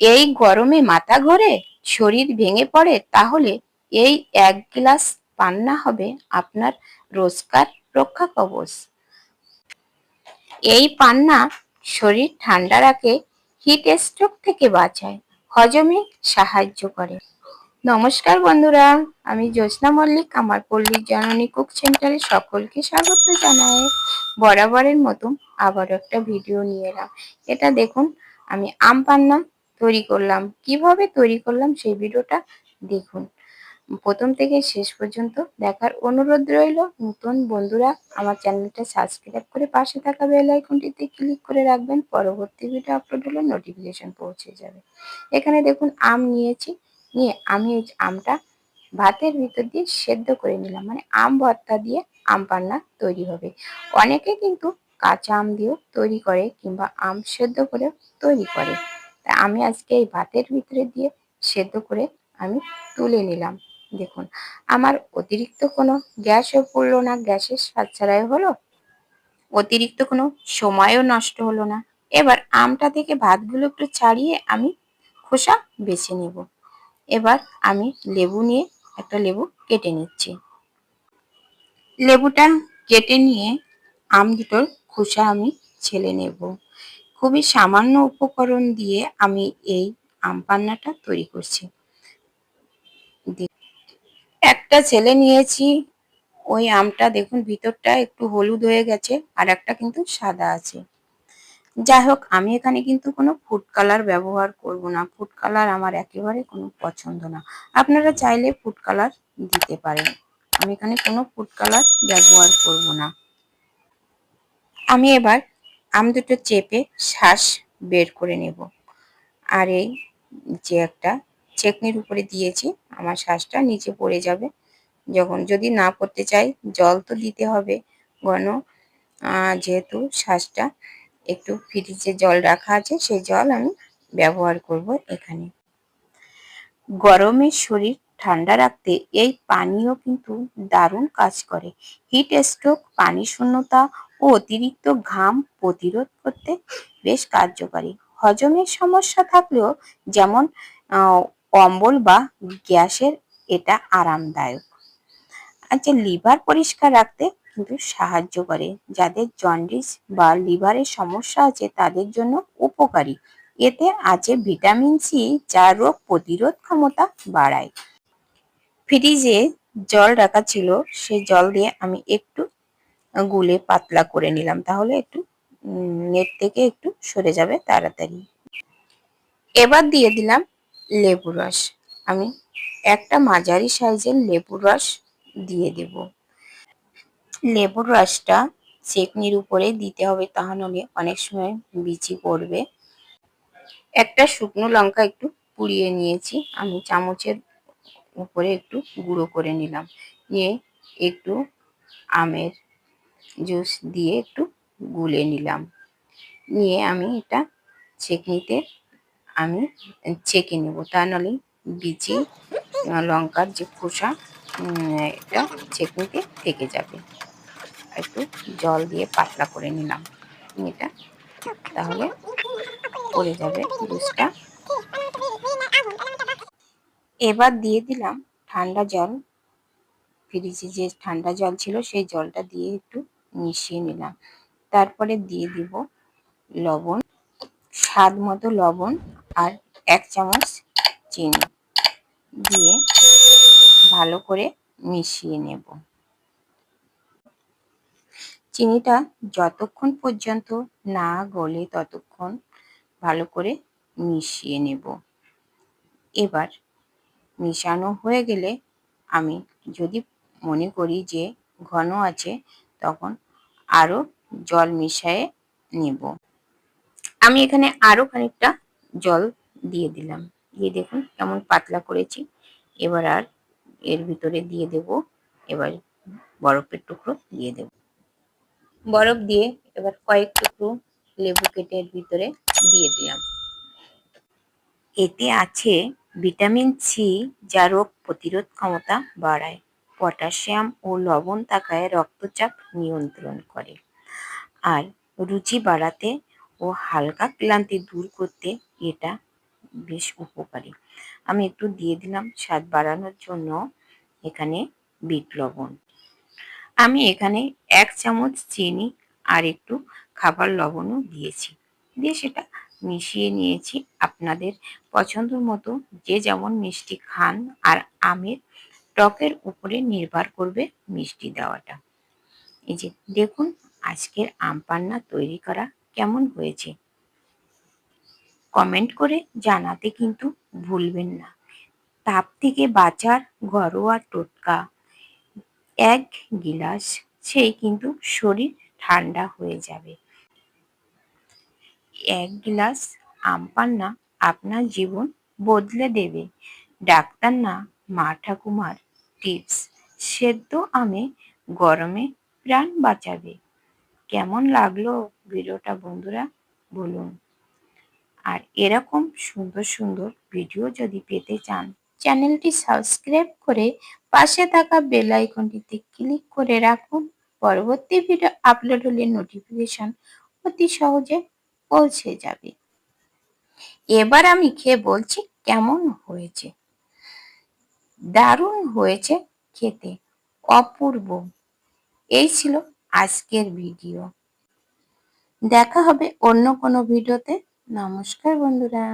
এই গরমে মাথা ঘোরে, শরীর ভেঙে পড়ে, তাহলে এই এক গ্লাস পান্না হবে আপনার রোজকার রক্ষা কবচ। এই পান্না শরীর ঠান্ডা রাখে হিট স্ট্রোক থেকে বাঁচায়, হজমে সাহায্য করে। নমস্কার বন্ধুরা, আমি জ্যোৎস্না মল্লিক, আমার পল্লীর জননী কুক সেন্টারে সকলকে স্বাগত জানাই। বরাবরের মতো আবার একটা ভিডিও নিয়ে এলাম। এটা দেখুন, আমি আম পান্না তৈরি করলাম। কীভাবে তৈরি করলাম সেই ভিডিওটা দেখুন। প্রথম থেকে শেষ পর্যন্ত দেখার অনুরোধ রইল। নতুন বন্ধুরা আমার চ্যানেলটা সাবস্ক্রাইব করে পাশে থাকা বেল আইকনটিতে ক্লিক করে রাখবেন। পরবর্তী ভিডিও আপলোড হলে নোটিফিকেশন পৌঁছে যাবে। এখানে দেখুন আম নিয়েছি। নিয়ে আমি এই আমটা ভাতের ভিতর দিয়ে সেদ্ধ করে নিলাম। মানে আম ভর্তা দিয়ে আম পান্না তৈরি হবে। অনেকে কিন্তু কাঁচা আম দিয়েও তৈরি করে কিংবা আম সেদ্ধ করেও তৈরি করে। তা আমি আজকে এই ভাতের ভিতরে দিয়ে সেদ্ধ করে আমি তুলে নিলাম। দেখুন, আমার অতিরিক্ত কোনো গ্যাসও পড়ল না, গ্যাসের স্বাদ ছাড়াই হলো। অতিরিক্ত কোনো সময়ও নষ্ট হলো না। এবার আমটা থেকে ভাতগুলো একটু ছাড়িয়ে আমি খোসা বেছে নেব। এবার আমি লেবু নিয়ে একটা লেবু কেটে নিচ্ছি। লেবুটা কেটে নিয়ে আম দুটোর খোসা আমি ছেলে নেব। খুবই সামান্য উপকরণ দিয়ে আমি এই আম পান্নাটা তৈরি করছি। একটা ছেলে নিয়েছি, ওই আমটা দেখুন ভিতরটা একটু হলুদ হয়ে গেছে আর একটা কিন্তু সাদা আছে। যাই হোক, আমি এখানে কিন্তু কোনো ফুড কালার ব্যবহার করব না। ফুড কালার আমার একেবারে কোনো পছন্দ না। আপনারা চাইলে ফুড কালার দিতে পারেন। আমি এখানে কোনো ফুড কালার ব্যবহার করব না। আমি এবার আম দুটো চেপে শ্বাস বের করে নেব। আর এই যে একটা চেকনির উপরে দিয়েছি, আমার শ্বাসটা নিচে পড়ে যাবে। যখন যদি না পড়তে চাই, জল তো দিতে হবে। ঘন যেহেতু শ্বাসটা একটু ফ্রিজে জল রাখা আছে, সেই জল আমি ব্যবহার করব এখানে। গরমের শরীর ঠান্ডা রাখতে এই পানীয় কিন্তু দারুণ কাজ করে। হিট স্ট্রোক, পানি শূন্যতা ও অতিরিক্ত ঘাম প্রতিরোধ করতে বেশ কার্যকারী। হজমের সমস্যা থাকলেও যেমন অম্বল বা গ্যাসের এটা আরামদায়ক। আচ্ছা লিভার পরিষ্কার রাখতে কিন্তু সাহায্য করে, যাদের জন্ডিস বা লিভারের সমস্যা আছে তাদের জন্য উপকারী। এতে আছে ভিটামিন সি, যা রোগ প্রতিরোধ ক্ষমতা বাড়ায়। ফ্রিজে জল রাখা ছিল সেই জল দিয়ে আমি একটু গুলে পাতলা করে নিলাম। তাহলে একটু নেট থেকে একটু সরে যাবে তাড়াতাড়ি। এবার দিয়ে দিলাম লেবু রস। আমি একটা মাঝারি সাইজের লেবুর রস দিয়ে দেব। লেবুর রসটা চেকনির উপরে দিতে হবে তাহলে অনেক সময় বিচি পড়বে। একটা শুকনো লঙ্কা একটু পুড়িয়ে নিয়েছি। আমি চামচের উপরে একটু গুঁড়ো করে নিলাম। নিয়ে একটু আমের জুস দিয়ে একটু গুলে নিলাম। নিয়ে আমি এটা ছেঁকনিতে আমি ছেঁকে নেব। তা নাহলে বিচি, লঙ্কার যে খোসা এটা ছেঁকনিতে থেকে যাবে। একটু জল দিয়ে পাতলা করে নিলাম। এটা তাহলে পড়ে যাবে জুসটা। এবার দিয়ে দিলাম ঠান্ডা জল। ফ্রিজে যে ঠান্ডা জল ছিল সেই জলটা দিয়ে একটু মিশিয়ে নিলাম। তারপরে দিয়ে দিব লবণ, স্বাদ মতো লবণ আর এক চামচ চিনি দিয়ে ভালো করে মিশিয়ে নেব। চিনিটা যতক্ষণ পর্যন্ত না গলে ততক্ষণ ভালো করে মিশিয়ে নেব। এবার মিশানো হয়ে গেলে আমি যদি মনে করি যে ঘন আছে তখন আরও জল মিশিয়ে নেব। আমি এখানে আরও খানিকটা জল দিয়ে দিলাম। দিয়ে দেখুন কেমন পাতলা করেছি। এবার আর এর ভিতরে দিয়ে দেব। এবার বরফের টুকরো দিয়ে দেব। বরফ দিয়ে এবার কয়েক টুকরো লেবু কেটে এর ভিতরে দিয়ে দিলাম। এতে আছে ভিটামিন সি যা রোগ প্রতিরোধ ক্ষমতা বাড়ায়। পটাশিয়াম ও লবণ থাকায় রক্তচাপ নিয়ন্ত্রণ করে। আর রুচি বাড়াতে ও হালকা ক্লান্তি দূর করতে এটা বেশ উপকারী। আমি একটু দিয়ে দিলাম স্বাদ বাড়ানোর জন্য এখানে বিট লবণ। আমি এখানে এক চামচ চিনি আর একটু খাবার লবণও দিয়েছি। দিয়ে সেটা মিশিয়ে নিয়েছি। আপনাদের পছন্দ মতো যে যেমন মিষ্টি খান আর আমের টকের উপরে নির্ভর করবে মিষ্টি দেওয়াটা। এই যে দেখুন আজকের আম পান্না তৈরি করা কেমন হয়েছে। কমেন্ট করে জানাতে কিন্তু ভুলবেন না। তাপ থেকে বাঁচার ঘরোয়া টোটকা। এক গিলাস সেই কিন্তু শরীর ঠান্ডা হয়ে যাবে। এক গিলাস আম পান্না আপনার জীবন বদলে দেবে। ডাক্তার না মা ঠাকুমার টিপস সেদ্ধ আমে গরমে প্রাণ বাঁচাবে। কেমন লাগল ভিডিওটা বন্ধুরা বলুন। আর এরকম সুন্দর সুন্দর ভিডিও যদি পেতে চান, চ্যানেলটি সাবস্ক্রাইব করে পাশে থাকা বেল আইকনটিতে ক্লিক করে রাখুন। পরবর্তী ভিডিও আপলোড হলে নোটিফিকেশন অতি সহজে পৌঁছে যাবে। এবার আমি খেয়ে বলছি কেমন হয়েছে। দারুণ হয়েছে খেতে, অপূর্ব। এই ছিল আজকের ভিডিও দেখা হবে অন্য কোনো ভিডিওতে নমস্কার বন্ধুরা।